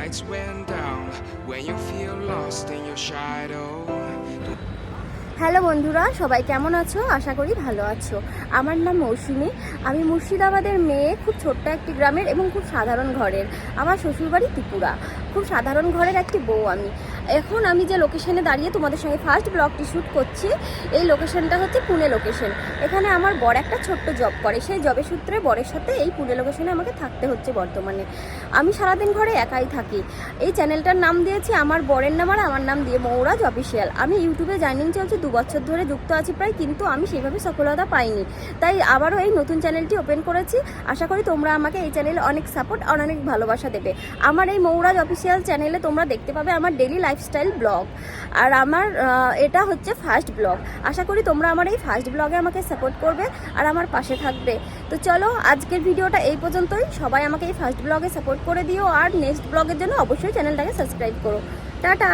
Lights went down. When you feel lost in your shadow. Hello বন্ধুরা, সবাই কেমন আছো? আশা করি ভালো আছো। আমার নাম মৌসুমী। আমি মুর্শিদাবাদের মেয়ে, খুব ছোট্ট একটি গ্রামের এবং খুব সাধারণ ঘরের। আমার শ্বশুরবাড়ি ত্রিপুরা। খুব সাধারণ ঘরের একটি বউ আমি। এখন আমি যে লোকেশনে দাঁড়িয়ে তোমাদের সঙ্গে ফার্স্ট ব্লগটি শ্যুট করছি, এই লোকেশনটা হচ্ছে পুনে লোকেশন এখানে আমার বর একটা ছোট্ট জব করে। সেই জবের সূত্রে বরের সাথে এই পুনে লোকেশনে আমাকে থাকতে হচ্ছে বর্তমানে। আমি সারাদিন ঘরে একাই থাকি। এই চ্যানেলটার নাম দিয়েছি আমার বরের নাম আর আমার নাম দিয়ে মৌরাজ অফিসিয়াল আমি ইউটিউবে জার্নিং চলছে দু বছর ধরে যুক্ত আছি প্রায়, কিন্তু আমি সেইভাবে সফলতা পাইনি। তাই আবারও এই নতুন চ্যানেলটি ওপেন করেছি। আশা করি তোমরা আমাকে এই চ্যানেলে অনেক সাপোর্ট আর অনেক ভালোবাসা দেবে। আমার এই মৌরাজ অফিসিয়াল চ্যানেলে তোমরা দেখতে পাবে আমার ডেলি লাইফস্টাইল ব্লগ আর আমার এটা হচ্ছে ফার্স্ট ব্লগ আশা করি তোমরা আমার এই ফার্স্ট ব্লগে আমাকে সাপোর্ট করবে আর আমার পাশে থাকবে। তো চলো, আজকের ভিডিওটা এই পর্যন্তই। সবাই আমাকে এই ফার্স্ট ব্লগে সাপোর্ট করে দিও। আর নেক্সট ব্লগের জন্য অবশ্যই চ্যানেলটাকে সাবস্ক্রাইব করো। টাটা!